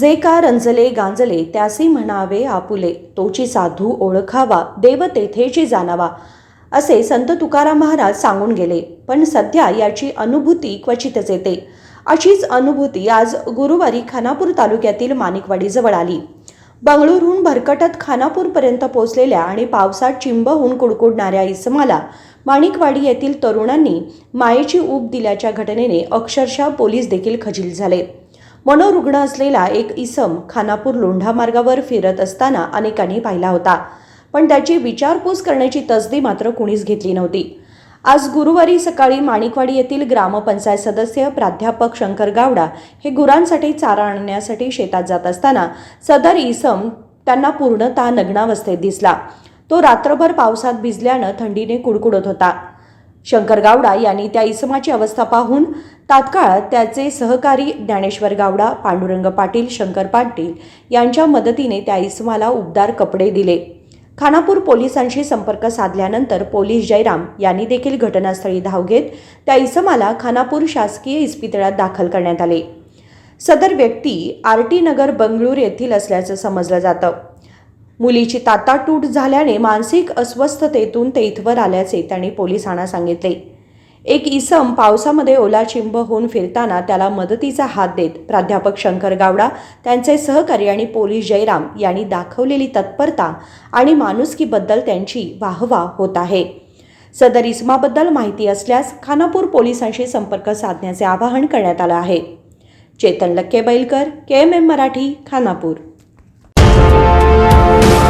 जे का रंजले गांजले त्यासी म्हणावे आपुले तोची साधू ओळखावा देव तेथेची जाणावा असे संत तुकाराम महाराज सांगून गेले. पण सध्या याची अनुभूती क्वचितच येते अशीच अनुभूती आज गुरुवारी खानापूर तालुक्यातील माणिकवाडीजवळ आली. बंगळुरूहून भरकटत खानापूरपर्यंत पोहोचलेल्या आणि पावसात चिंब होऊन कुडकुडणाऱ्या इसमाला माणिकवाडी येथील तरुणांनी मायेची ऊब दिल्याच्या घटनेने अक्षरशः पोलीस देखील खजील झाले. मनोरुग्ण असलेला एक इसम खानापूर लोंढा मार्गावर फिरत असताना अनेकांनी पाहिला होता. पण त्याची विचारपूस करण्याची तसदी मात्र कुणीच घेतली नव्हती. आज गुरुवारी सकाळी माणिकवाडी येथील ग्रामपंचायत सदस्य प्राध्यापक शंकर गावडा हे गुरांसाठी चारा आणण्यासाठी शेतात जात असताना सदर इसम त्यांना पूर्णतः नग्नावस्थेत दिसला. तो रात्रभर पावसात भिजल्यानं थंडीने कुडकुडत होता. शंकर गावडा यांनी त्या इसमाची अवस्था पाहून तात्काळ त्याचे सहकारी ज्ञानेश्वर गावडा पांडुरंग पाटील शंकर पाटील यांच्या मदतीने त्या इसमाला उबदार कपडे दिले. खानापूर पोलिसांशी संपर्क साधल्यानंतर पोलीस जयराम यांनी देखील घटनास्थळी धाव घेत त्या इसमाला खानापूर शासकीय इस्पितळात दाखल करण्यात आले. सदर व्यक्ती आर टी नगर बंगळूर येथील असल्याचं समजलं जातं. मुलीची तातातूट झाल्याने मानसिक अस्वस्थतेतून ते इथवर आल्याचे त्यांनी पोलिसांना सांगितले. एक इसम पावसामध्ये ओला चिंब होऊन फिरताना त्याला मदतीचा हात देत प्राध्यापक शंकर गावडा त्यांचे सहकारी आणि पोलीस जयराम यांनी दाखवलेली तत्परता आणि माणुसकीबद्दल त्यांची वाहवा होत आहे. सदर इसमाबद्दल माहिती असल्यास खानापूर पोलिसांशी संपर्क साधण्याचे आवाहन करण्यात आलं आहे. Chetan Lakke Bailkar K M M Marathi Khanapur. Thank you.